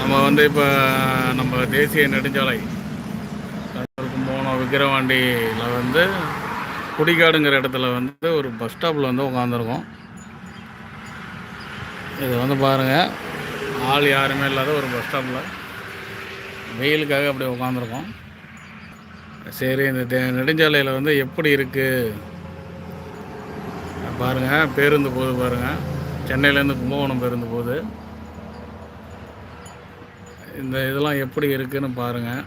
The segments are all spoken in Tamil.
நம்ம வந்து இப்போ நம்ம தேசிய நெடுஞ்சாலை. கும்பகோணம் விக்கிரவாண்டியில் வந்து குடிகாடுங்கிற இடத்துல வந்து ஒரு பஸ் ஸ்டாப்பில் வந்து உட்காந்துருக்கோம் இது வந்து பாருங்கள் ஆள் யாருமே இல்லாத ஒரு பஸ் ஸ்டாப்பில் வெயிலுக்காக அப்படி உட்காந்துருக்கோம் சரி இந்த தே- நெடுஞ்சாலையில் வந்து எப்படி இருக்குது பாருங்கள் பேருந்து போகுது பாருங்கள் சென்னையிலேருந்து கும்பகோணம் பேருந்து போகுது. இந்த இதெல்லாம் எப்படி இருக்குன்னு பாருங்கள்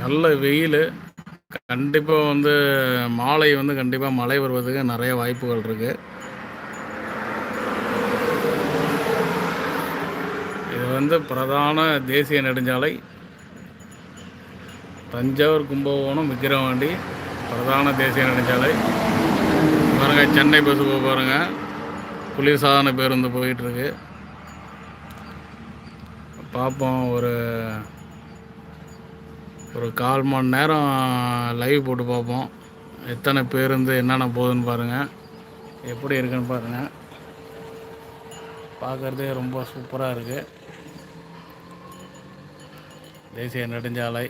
நல்ல வெயில். கண்டிப்பாக வந்து மாலை வந்து கண்டிப்பாக மழை வருவதுக்கு நிறைய வாய்ப்புகள் இருக்குது இது வந்து பிரதான தேசிய நெடுஞ்சாலை தஞ்சாவூர் கும்பகோணம் விக்கிரவாண்டி பிரதான தேசிய நெடுஞ்சாலை. பாருங்க சென்னை பஸ் போக பாருங்க. குளிர்சாதன பேருந்து போயிட்டுருக்கு. பார்ப்போம் ஒரு ஒரு கால் மணி நேரம் லைவ் போட்டு பார்ப்போம் எத்தனை பேருந்து என்னென்ன போகுதுன்னு பாருங்கள் எப்படி இருக்குன்னு பாருங்கள் பார்க்குறதே ரொம்ப சூப்பராக இருக்குது தேசிய நெடுஞ்சாலை.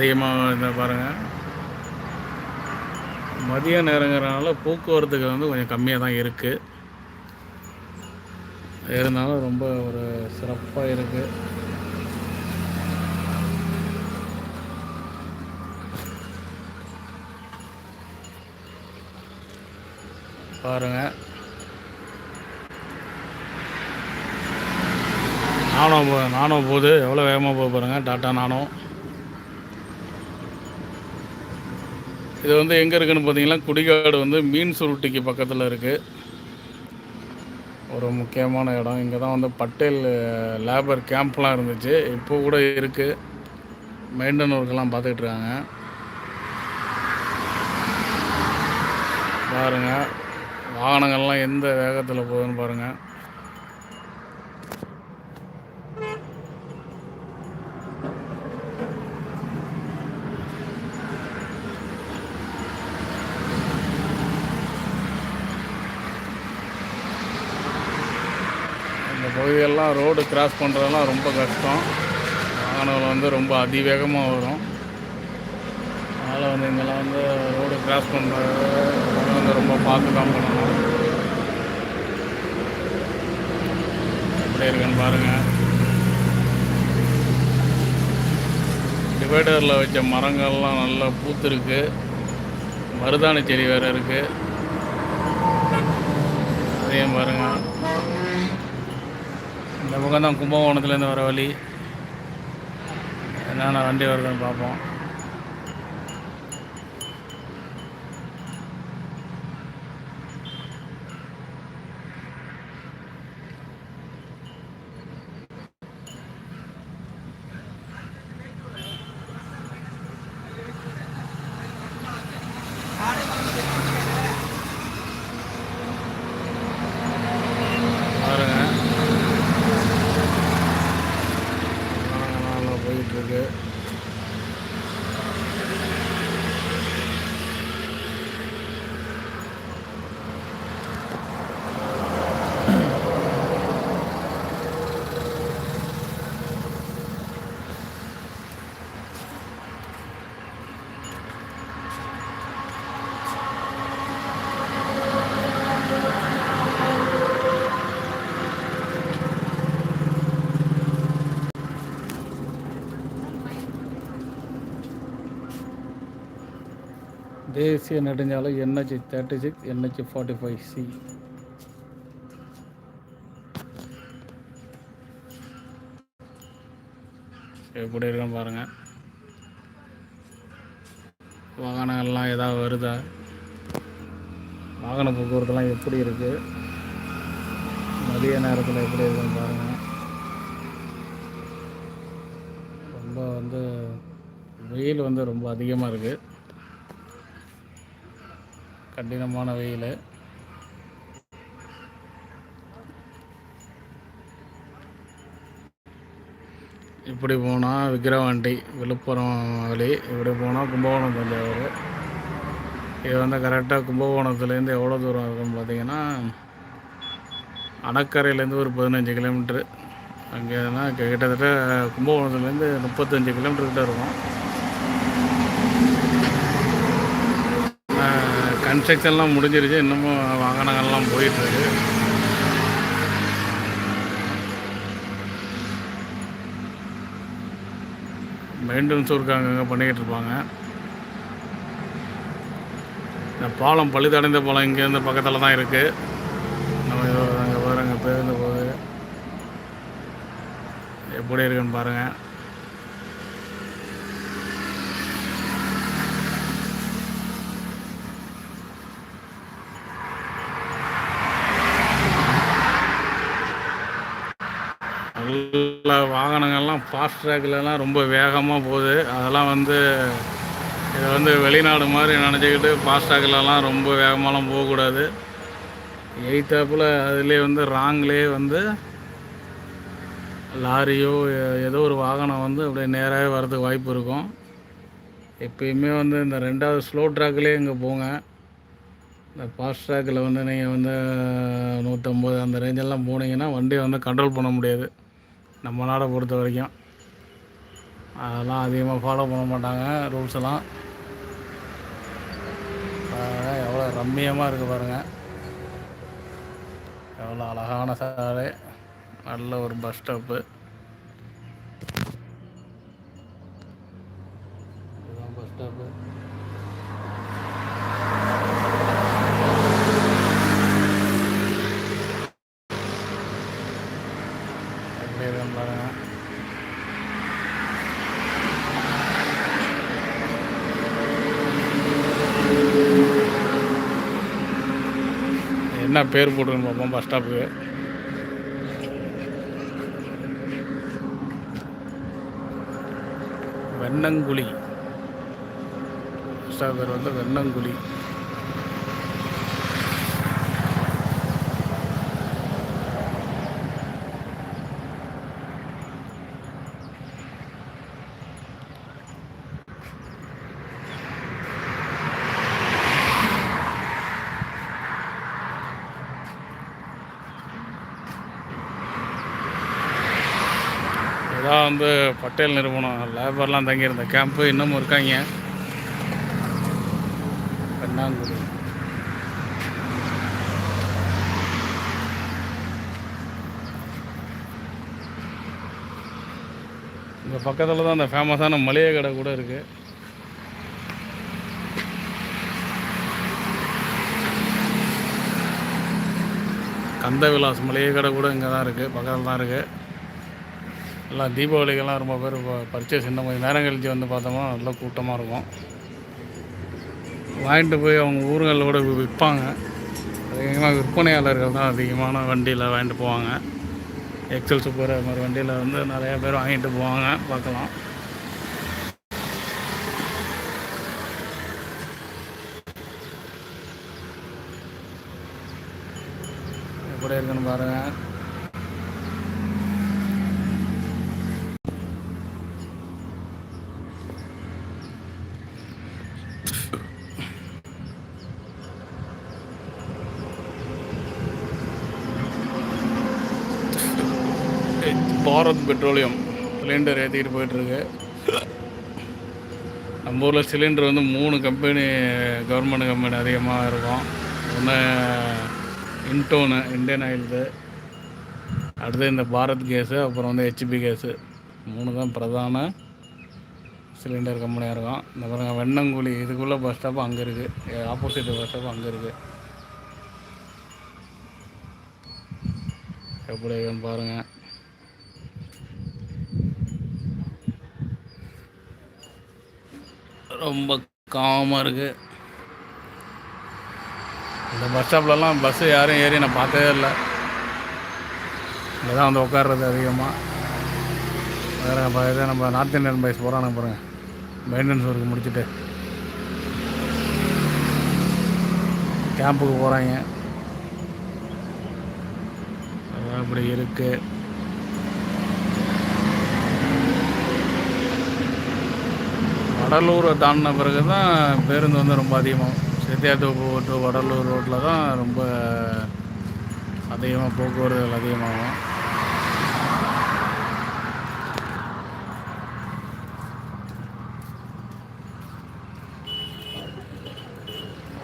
அதிகமாக இருந்தால் பாருங்கள் மதிய நேரங்கிறனால போக்குவரத்துக்கு வந்து கொஞ்சம் கம்மியாக தான் இருக்குது இருந்தாலும் ரொம்ப ஒரு சிறப்பாக இருக்குது பாருங்கள் நானோ போ- நானோ போகுது எவ்வளோ வேகமாக போக பாருங்கள் டாட்டா நானோ. இது வந்து எங்கே இருக்குதுன்னு பார்த்தீங்கன்னா குடிகாடு வந்து மீன் சுருட்டிக்கு பக்கத்தில் இருக்குது ஒரு முக்கியமான இடம். இங்கே தான் வந்து பட்டேல் லேபர் கேம்ப்லாம் இருந்துச்சு. இப்போ கூட இருக்குது மெயின்டைன் ஒர்க்கெல்லாம் பார்த்துக்கிட்டு இருக்காங்க. பாருங்கள் வாகனங்கள்லாம் எந்த வேகத்தில் போகுதுன்னு பாருங்கள் இந்த பகுதியெல்லாம் ரோடு கிராஸ் பண்ணுறதெல்லாம் ரொம்ப கஷ்டம். வாகனங்கள் வந்து ரொம்ப அதிவேகமாக வரும். அதனால் வந்து இங்கெல்லாம் வந்து ரோடு கிராஸ் பண்ணுறது வந்து ரொம்ப பார்த்து தான் பண்ணணும். எப்படி இருக்குன்னு பாருங்கள் டிவைடரில் வச்ச மரங்கள்லாம் நல்லா பூத்துருக்கு. மருதாணி செடி வேறு இருக்குது அதையும் பாருங்கள் இந்த பக்கம் தான் கும்பகோணத்துலேருந்து வர வழி. என்னென்ன வண்டி வருதுன்னு பார்ப்போம். நல்லா தேசிய நெடுஞ்சாலை NH thirty six NH forty five C எப்படி இருக்குன்னு பாருங்கள் வாகனங்கள்லாம் ஏதாவது வருதா? வாகன போக்குவரத்துலாம் எப்படி இருக்குது மதிய நேரத்தில் எப்படி இருக்குன்னு பாருங்கள் ரொம்ப வந்து வெயில் வந்து ரொம்ப அதிகமாக இருக்குது கடினமான வெயில். இப்படி போனால் விக்கிரவாண்டி விழுப்புரம் வழி. இப்படி போனால் கும்பகோணம் தஞ்சாவூர் இது வந்து கரெக்டாக கும்பகோணத்துலேருந்து எவ்வளோ தூரம் இருக்குன்னு பார்த்தீங்கன்னா அணக்கரையிலேருந்து ஒரு பதினஞ்சு கிலோமீட்ரு அங்கேனா கிட்டத்தட்ட கும்பகோணத்துலேருந்து முப்பத்தஞ்சு கிலோமீட்டர் கிட்ட இருக்கும். கன்ஸ்ட்ரக்ஷன்லாம் முடிஞ்சிருச்சு. இன்னமும் வாகனங்கள்லாம் போயிட்டுருக்கு. மெயின்டெனன்ஸ் ஒர்க் அங்கங்கே பண்ணிக்கிட்டு இருப்பாங்க. இந்த பாலம் பழுதடைந்த பாலம் இங்கேருந்து பக்கத்தில் தான் இருக்குது நம்ம இதோ அங்கே பாருங்க பேருந்து போகுது. எப்படி இருக்குன்னு பாருங்கள் எல்லா வாகனங்கள்லாம் ஃபாஸ்ட்ராக்லலாம் ரொம்ப வேகமாக போகுது. அதெல்லாம் வந்து இதை வந்து வெளிநாடு மாதிரி நினச்சிக்கிட்டு ஃபாஸ்ட்ராக்லலாம் ரொம்ப வேகமாலாம் போகக்கூடாது. எயித்தாப்பில் அதுலேயே வந்து ராங்லேயே வந்து லாரியோ ஏதோ ஒரு வாகனம் வந்து அப்படியே நேராகவே வரதுக்கு வாய்ப்பு இருக்கும். எப்பயுமே வந்து இந்த ரெண்டாவது ஸ்லோ ட்ராக்லேயே இங்கே போங்க. இந்த ஃபாஸ்ட் ட்ராக்கில் வந்து நீங்கள் வந்து நூற்றம்பது அந்த ரேஞ்செல்லாம் போனீங்கன்னா வண்டியை வந்து கண்ட்ரோல் பண்ண முடியாது. நம்ம நாடை பொறுத்த வரைக்கும். அதெல்லாம் அதிகமாக ஃபாலோ பண்ண மாட்டாங்க ரூல்ஸ் எல்லாம். எவ்வளோ ரம்மியமாக இருக்குது பாருங்கள் எவ்வளோ அழகான சாலை நல்ல ஒரு பஸ் ஸ்டாப்பு இதுதான் பஸ் ஸ்டாப்பு எப்படி இருக்குன்னு பாருங்க என்ன பேர் போட்டுருன்னு பார்ப்போம் பஸ் ஸ்டாப்புக்கு வெண்ணங்குழி. பஸ் ஸ்டாப் பேர் வந்து வெண்ணங்குழி. இதான் வந்து பட்டேல் நிறுவனம். லேபர்லாம் தங்கியிருந்த கேம்ப்பு இன்னமும் இருக்காங்க. பெண்ணாங்குடி இந்த பக்கத்தில் தான் அந்த ஃபேமஸான மளிகை கடை கூட இருக்குது கந்த விலாஸ் மளிகை கடை கூட இங்கே தான் இருக்குது பக்கத்தில் தான் இருக்குது எல்லாம் தீபாவளிக்கெல்லாம் ரொம்ப பேர் பர்ச்சேஸ் இன்னும் கொஞ்சம் நேரம் கழிச்சு வந்து பார்த்தோம்னா நல்லா கூட்டமாக இருக்கும். வாங்கிட்டு போய் அவங்க ஊர்களில் கூட விற்பாங்க. அதிகமாக விற்பனையாளர்கள் தான் அதிகமான வண்டியில் வாங்கிட்டு போவாங்க. எக்ஸல் சூப்பர் அது மாதிரி வண்டியில் வந்து நிறையா பேர் வாங்கிட்டு போவாங்க. பார்க்கலாம். எப்படி இருக்குன்னு பாருங்கள் பாரத் பெட்ரோலியம் சிலிண்டர் ஏற்றிக்கிட்டு போயிட்டுருக்கு. நம்ம ஊரில் சிலிண்டர் வந்து மூணு கம்பெனி கவர்மெண்ட் கம்பெனி அதிகமாக இருக்கும். ஒன்று இன்டோனு இந்தியன் ஆயில்ஸு. அடுத்து இந்த பாரத் கேஸு அப்புறம் வந்து ஹெச்பி கேஸு. மூணு தான் பிரதான சிலிண்டர் கம்பெனியாக இருக்கும். இந்த பாருங்கள் வெண்ணங்குழி இதுக்குள்ளே பஸ் ஸ்டாப் அங்கே இருக்குது ஆப்போசிட் பஸ் ஸ்டாப் அங்கே இருக்குது எப்படி இருக்குன்னு பாருங்கள் ரொம்ப காமாக இருக்குது இந்த பஸ் ஸ்டாப்லலாம் பஸ்ஸு யாரும் ஏறி நான் பார்த்ததே இல்லை. இங்கே தான் வந்து உட்கார்றது அதிகமாக வேறு நம்ம இதே நம்ம நார்த் இந்தியன் பைஸ் போகிறானுங்க பாருங்கள் மெயின்டெனன்ஸ் ஒர்க் முடிச்சுட்டு. கேம்புக்கு போகிறாங்க அப்படி இருக்குது வடலூரை தாண்டின பிறகு தான் பேருந்து வந்து ரொம்ப அதிகமாகும். செத்தியாத்தோப்பு டு வடலூர் ரோட்டில் தான் ரொம்ப அதிகமாக போக்குவரத்துகள் அதிகமாகும்.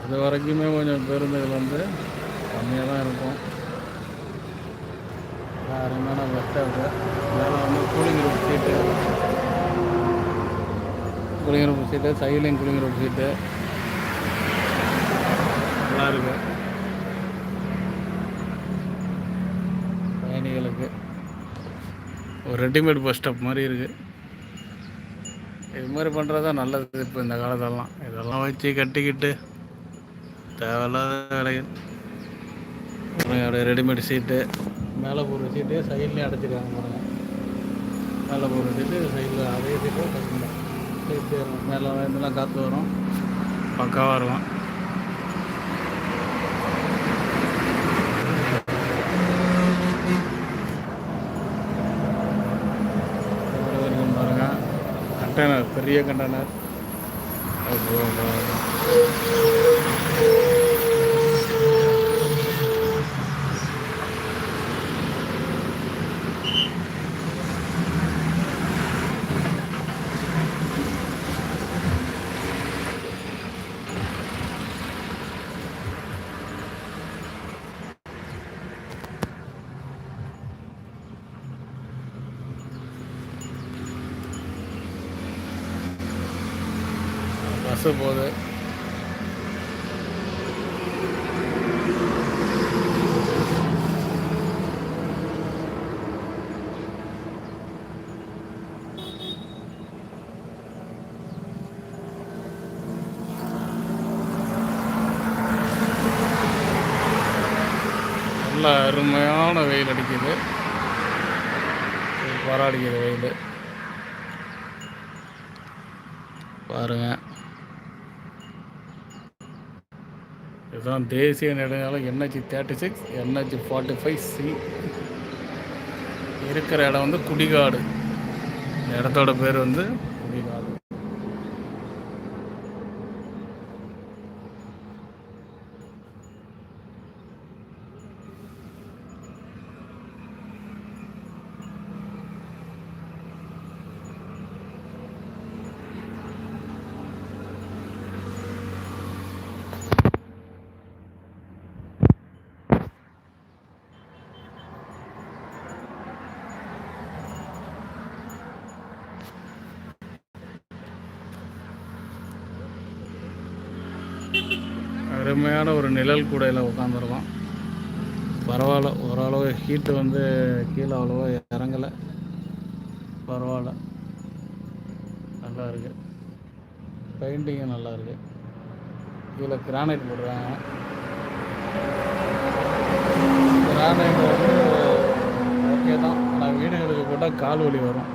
அது வரைக்குமே கொஞ்சம் பேருந்துகள் வந்து கம்மியாக தான் இருக்கும் அருமையான பஸ் ஸ்டாப்பு மேலே வந்து cooling room seat cooling room seat சைட்லேயும் கூலிங் ரூம் சீட்டு நல்லா இருக்கு. பயணிகளுக்கு. ஒரு ரெடிமேட் பஸ் ஸ்டாப் மாதிரி இருக்குது இது மாதிரி பண்ணுறது தான் நல்லது இப்போ இந்த காலத்தெல்லாம். இதெல்லாம் வச்சு கட்டிக்கிட்டு தேவையில்லாத வேலைகள். ரெடிமேட் சீட்டு மேலே போடுற சீட்டு சைட்லேயும் அடைச்சிருக்காங்க பாருங்கள் மேலே போடுற சீட்டு சைடில் அதே சீட்டு சைடில் சீட்டு மேலே காற்று வரும் பக்காவாக இருக்கும் எவ்வளோ இருக்கும் பாருங்க கண்டெய்னர் பெரிய கண்டெய்னர் பஸ்ஸு போகுது நல்ல அருமையான வெயில் அடிக்குது. சூப்பராக அடிக்குது வெயில். பாருங்க. இதுதான் தேசிய நெடுஞ்சாலை NH thirty six NH forty five C இருக்கிற இடம் வந்து குடிகாடு. இந்த இடத்தோட பேர் வந்து குடிகாடு. அருமையான ஒரு நிழல் கூடையில் உட்காந்துருக்கோம் பரவாயில்ல ஓரளவு ஹீட்டு வந்து கீழே அவ்வளோவா இறங்கலை. பரவாயில்ல. நல்லா இருக்கு. பெயிண்டிங்கும் நல்லா இருக்கு. கீழே கிரானைட் போடுறாங்க கிரானைட் வந்து ஓகே தான். ஆனால் வீடுகளுக்கு போட்டால் கால் வலி வரும்.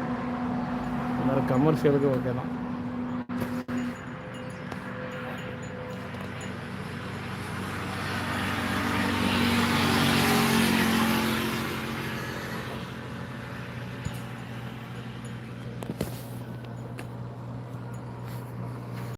இந்த மாதிரி கமர்ஷியலுக்கு ஓகே தான்.